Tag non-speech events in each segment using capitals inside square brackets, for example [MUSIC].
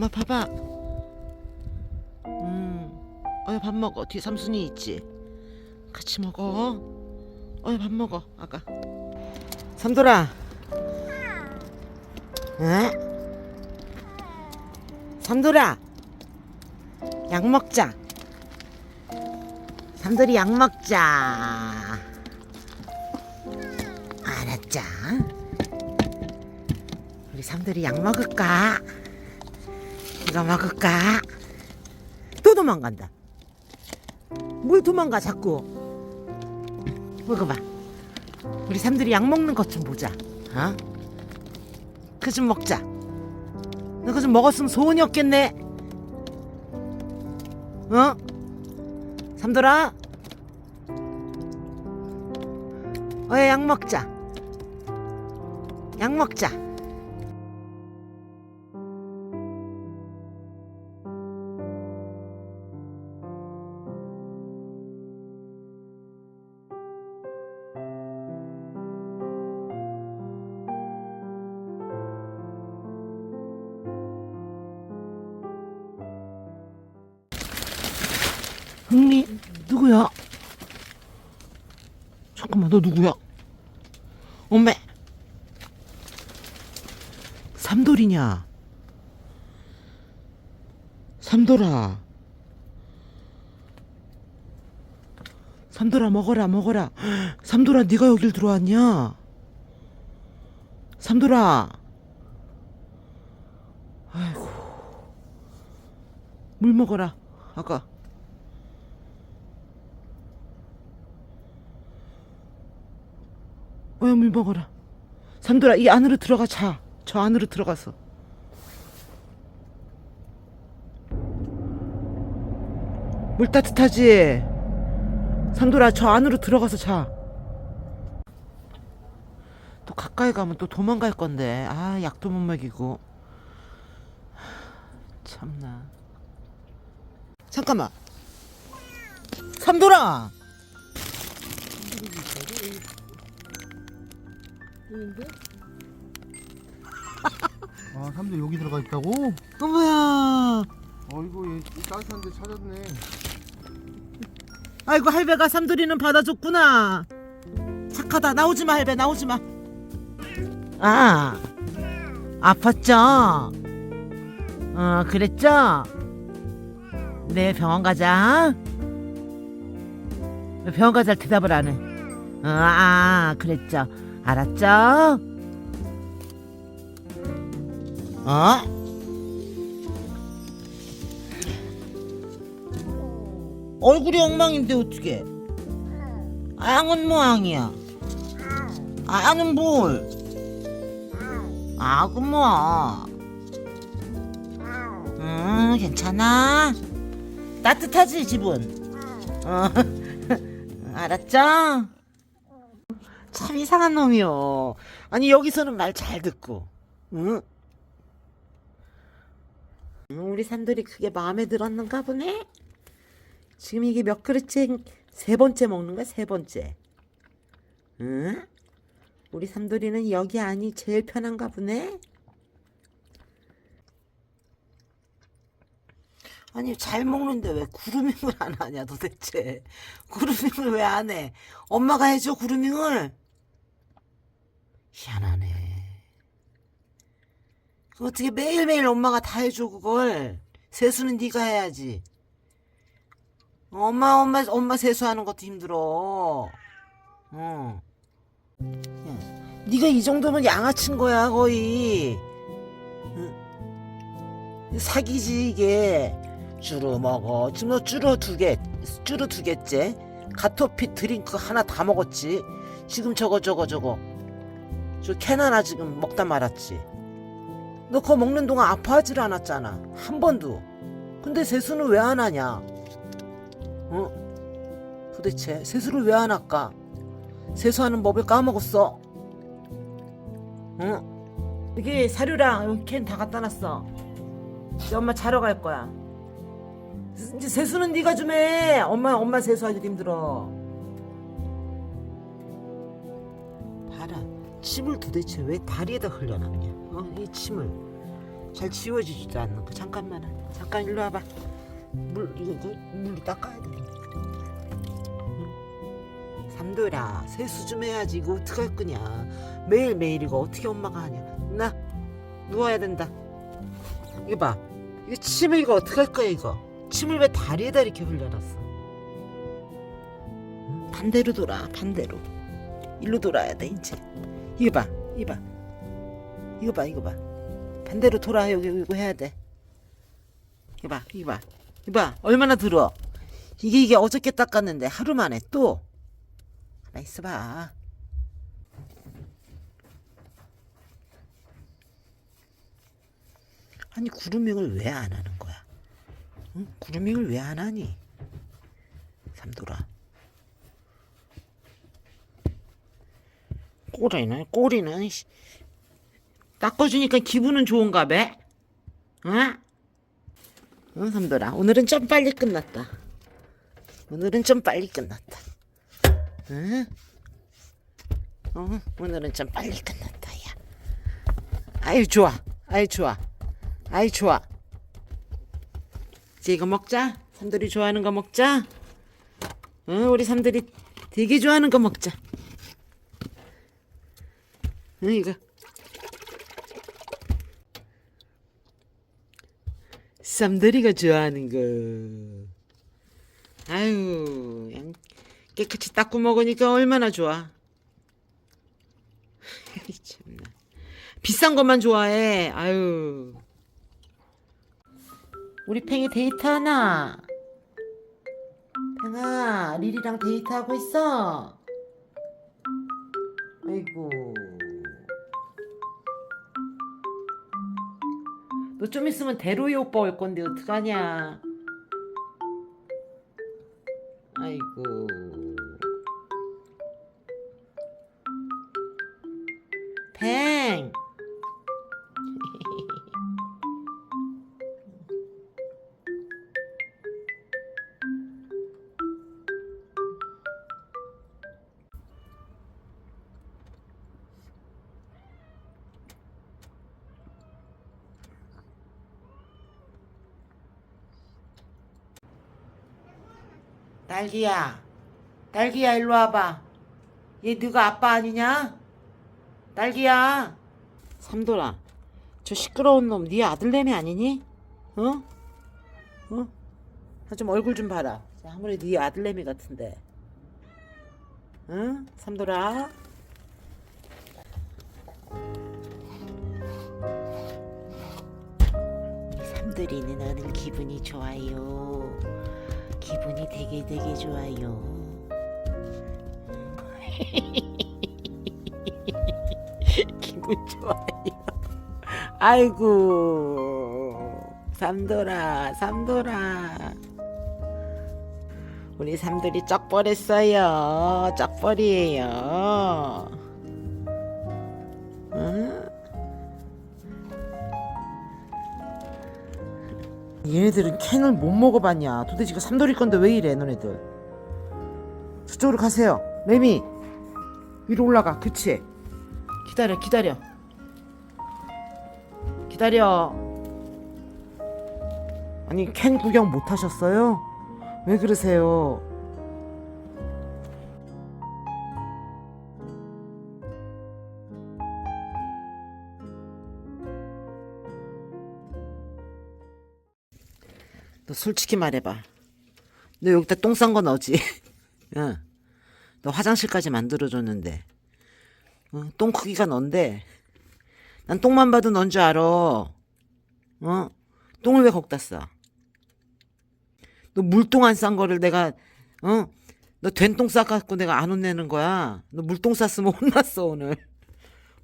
엄마 봐봐. 음, 어여 밥 먹어. 뒤에 삼순이 있지. 같이 먹어. 어여 밥 먹어. 아가. 삼돌아. 에? 삼돌아. 약 먹자. 삼돌이 약 먹자. 알았자. 우리 삼돌이 약 먹을까? 이거 먹을까? 또 도망간다. 뭘 도망가 자꾸? 먹어봐. 우리 삼돌이 약 먹는 것 좀 보자. 어? 그 좀 먹자. 너 그거 좀 먹었으면 소원이 없겠네. 어? 삼돌아. 어야 약 먹자. 약 먹자. 흥리 누구야? 잠깐만 너 누구야? 엄매 삼돌이냐? 삼돌아 삼돌아 먹어라 먹어라 삼돌아 네가 여길 들어왔냐? 삼돌아 아이고 물 먹어라 아까 어여 물 먹어라. 삼돌아 이 안으로 들어가 자. 저 안으로 들어가서. 물 따뜻하지? 삼돌아 저 안으로 들어가서 자. 또 가까이 가면 또 도망갈 건데. 아 약도 못 먹이고. 하, 참나. 잠깐만. 삼돌아. [LAUGHS] 아, 사람들 여기 들어가 있다고? 어머야. 어이구, 얘 따뜻한 데 찾았네. [LAUGHS] 아이고 할배가 삼돌이는 받아줬구나. 착하다. 나오지 마 할배 나오지 마. 아 아팠죠? 어 그랬죠? 네 병원 가자. 왜 병원 가자 대답을 안 해. 어, 아 그랬죠. 알았죠? 어? 얼굴이 엉망인데 어떻게? 앙은 모양이야. 앙은 뭘? 아그 뭐? 음 괜찮아. 따뜻하지 집은. 어 [LAUGHS] 알았죠? 참 이상한 놈이요. 아니 여기서는 말 잘 듣고, 응? 음, 우리 산돌이 그게 마음에 들었는가 보네. 지금 이게 몇 그릇째 세 번째 먹는 거야 세 번째. 응? 우리 삼돌이는 여기 안이 제일 편한가 보네. 아니 잘 먹는데 왜 구루밍을 안 하냐 도대체 구루밍을 왜 안 해? 엄마가 해줘 구루밍을. 희한하네. 그 어떻게 매일매일 엄마가 다 해줘 그걸 세수는 네가 해야지. 엄마 엄마 엄마 세수하는 것도 힘들어. 어. 야, 네가 이 정도면 양아친 거야 거의. 응? 사기지 이게. 쭈루 먹어. 지금 너 쭈루 두 개, 쭈루 두 개째. 가토피 드링크 하나 다 먹었지. 지금 저거 저거 저거. 저캔 하나 지금 먹다 말았지. 너 그거 먹는 동안 아파하질 않았잖아. 한 번도. 근데 세수는 왜 안 하냐? 어? 도대체 세수를 왜 안 할까? 세수하는 법을 까먹었어. 응? 이게 사료랑 여기 캔 다 갖다 놨어. 이제 엄마 자러 갈 거야. 이제 세수는 네가 좀 해. 엄마 엄마 세수하기 힘들어. 봐라. 침을 도대체 왜 다리에다 흘려놨냐? 어? 이 침을. 잘 지워지지도 않는 거 잠깐만 잠깐 일로 와봐. 물 이거 물로 닦아야 돼. 응? 삼돌아 세수 좀 해야지. 이거 어떡할 거냐? 매일매일 이거 어떻게 엄마가 하냐? 나 누워야 된다. 이거 봐. 이거 침을 이거 어떡할 거야 이거? 침을 왜 다리에다 이렇게 흘려놨어? 응? 반대로 돌아 반대로. 일로 돌아야 돼 이제 이거 봐 이거 봐. 이거 봐 이거 봐. 반대로 돌아 여기 이거 해야 돼. 이거 봐 이거 봐. 이거 봐 얼마나 들어 이게 이게 어저께 닦았는데 하루 만에 또. 하나 있어봐. 아니 구루밍을 왜 안 하는 거야? 응? 구루밍을 왜 안 하니? 삼돌아 꼬리는 꼬리는 씨. 닦아주니까 기분은 좋은가 봐? 응? 응 삼돌아. 오늘은 좀 빨리 끝났다. 오늘은 좀 빨리 끝났다. 응? 어, 오늘은 좀 빨리 끝났다 야. 아유 좋아. 아유 좋아. 아유 좋아. 이제 이거 먹자. 삼돌이 좋아하는 거 먹자. 응 우리 삼돌이 되게 좋아하는 거 먹자 응 이거 쌈들이가 좋아하는 거. 아유, 깨끗이 닦고 먹으니까 얼마나 좋아. [LAUGHS] 참나. 비싼 것만 좋아해. 아유. 우리 팽이 데이트하나? 팽아, 리리랑 데이트하고 있어? 아이고. 너 좀 있으면 대로이 오빠 올 건데 어떡하냐? 아이고. 팽 딸기야. 딸기야 일로 와봐. 얘 네가 아빠 아니냐? 딸기야. 삼돌아 저 시끄러운 놈 네 아들내미 아니니? 어? 어? 나좀 얼굴 좀 봐라. 아무래도 네 아들내미 같은데. 응? 삼돌아. 우리 삼돌이는 오늘 기분이 좋아요 기분이 되게 되게 좋아요. [LAUGHS] 기분 좋아요. 아이고 삼돌아 삼돌아 우리 삼돌이 쩍벌했어요 쩍벌이에요 얘네들은 캔을 못 먹어봤냐? 도대체 이거 삼돌이 건데 왜 이래 너네들? 저쪽으로 가세요. 레미 위로 올라가. 그치? 기다려 기다려. 기다려. 아니 캔 구경 못 하셨어요? 왜 그러세요? 너 솔직히 말해봐. 너 여기다 똥 싼거 너지? [LAUGHS] 응. 너 화장실까지 만들어줬는데. 어, 똥 크기가 넌데. 난 똥만 봐도 넌 줄 알아. 어? 똥을 왜 거기다 싸? 너 물똥 안 싼 거를 내가, 어? 너 된똥 싸갖고 내가 안 혼내는 거야. 너 물똥 쌌으면 [LAUGHS] 혼났어, 오늘.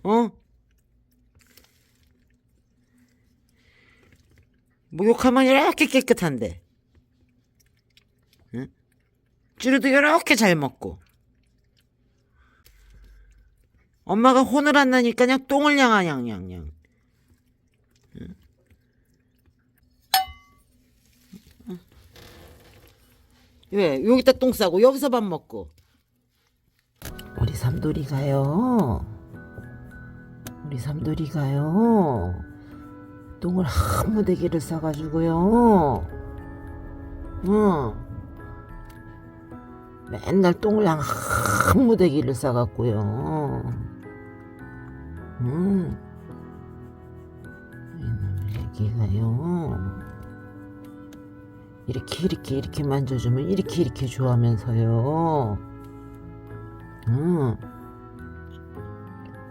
어? 목욕하면 이렇게 깨끗한데. 응? 찌르도 이렇게 잘 먹고. 엄마가 혼을 안 나니까 그냥 똥을 양아 양양양. 응? 응. 왜 여기다 똥 싸고 여기서 밥 먹고. 우리 삼돌이 가요. 우리 삼돌이 가요. 한 무대기를 싸가지고요. 응. 맨날 똥을 한 무대기를 싸갖고요. 응. 애기가요. 이렇게 이렇게 이렇게 만져주면 이렇게 이렇게 좋아하면서요. 응.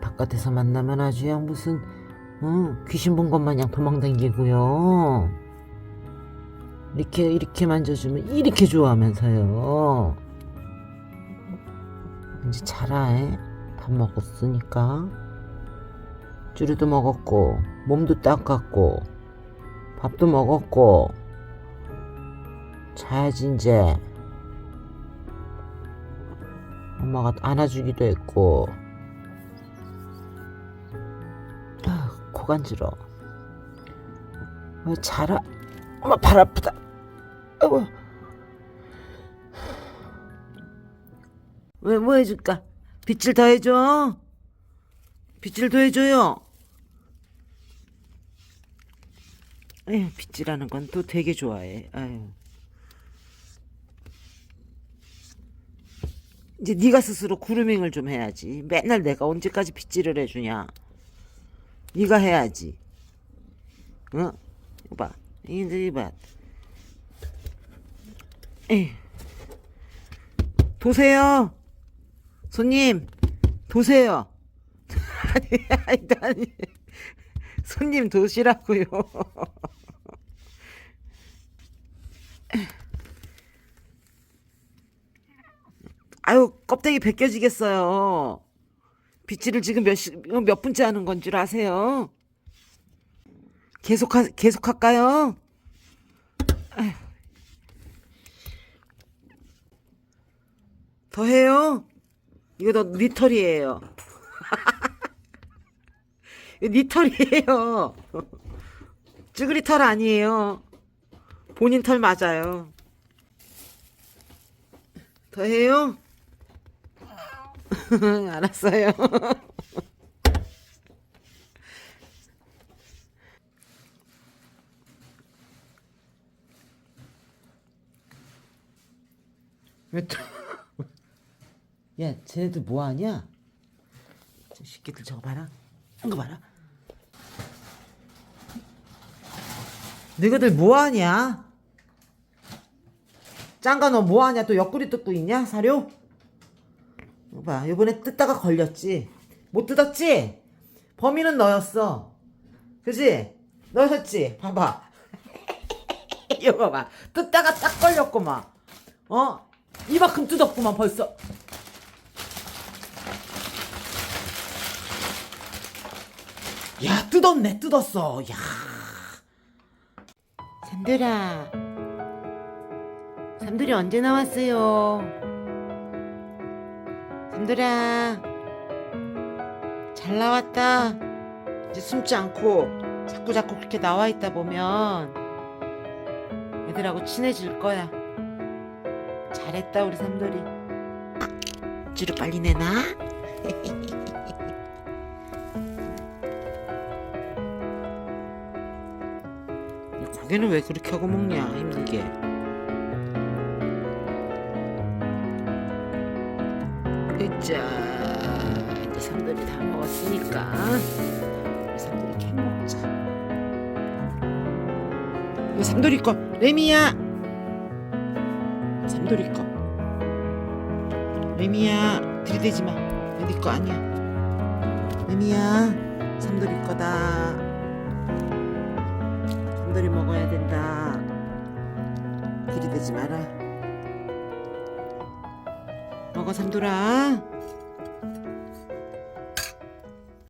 바깥에서 만나면 아주 그냥 무슨 응, 귀신 본 것 마냥 도망다니고요. 이렇게 이렇게 만져주면 이렇게 좋아하면서요. 이제 자라 해. 밥 먹었으니까. 쭈루도 먹었고 몸도 닦았고 밥도 먹었고 자야지 이제. 엄마가 안아주기도 했고. 아, 코 간지러. 왜 자라? 엄마 발 아프다. 아이고. 왜 뭐 해줄까? 빗질 더 해줘. 빗질 더 해줘요. 에휴, 빗질하는 건 또 되게 좋아해. 아유. 이제 네가 스스로 그루밍을 좀 해야지. 맨날 내가 언제까지 빗질을 해주냐. 네가 해야지. 어? 봐. 이제 이봐. 에이. 도세요. 손님, 도세요. [LAUGHS] 아니, 아니. 손님 도시라고요. [LAUGHS] 아유, 껍데기 벗겨지겠어요. 빗질을 지금 몇, 시, 몇 분째 하는 건 줄 아세요? 계속, 하, 계속 할까요? 더 해요? 이거 너 니털이에요. 니털이에요. 쭈그리 털 아니에요. 본인 털 맞아요. 더 해요? [LAUGHS] 알았어요. [LAUGHS] 왜 또? 야, 쟤네들 뭐 하냐? 저 새끼들 저거 봐라. 이거 봐라. 너희들 뭐 하냐? 짱가 너 뭐 하냐? 또 옆구리 뜯고 있냐? 사료? 봐. 요번에 뜯다가 걸렸지. 못 뜯었지? 범인은 너였어. 그지? 너였지? 봐봐. [LAUGHS] 이거 봐. 뜯다가 딱 걸렸구만. 어? 이만큼 뜯었구만 벌써. 야 뜯었네 뜯었어. 야. 삼들아. 삼들이 언제 나왔어요? 삼들아. 잘 나왔다. 이제 숨지 않고 자꾸 자꾸 그렇게 나와 있다 보면 애들하고 친해질 거야. 잘했다 우리 삼돌이. 줄을 빨리 내놔. [LAUGHS] 이 고개는 왜 그렇게 하고 먹냐 힘들게. 으짜 이제 삼돌이 다 먹었으니까 우리 삼돌이 좀 먹자. 이거 삼돌이 거 레미야. 삼돌이 거. 레미야 들이대지 마. 네거 아니야. 레미야 삼돌이 거다. 삼돌이 먹어야 된다. 들이대지 마라. 먹어 삼돌아.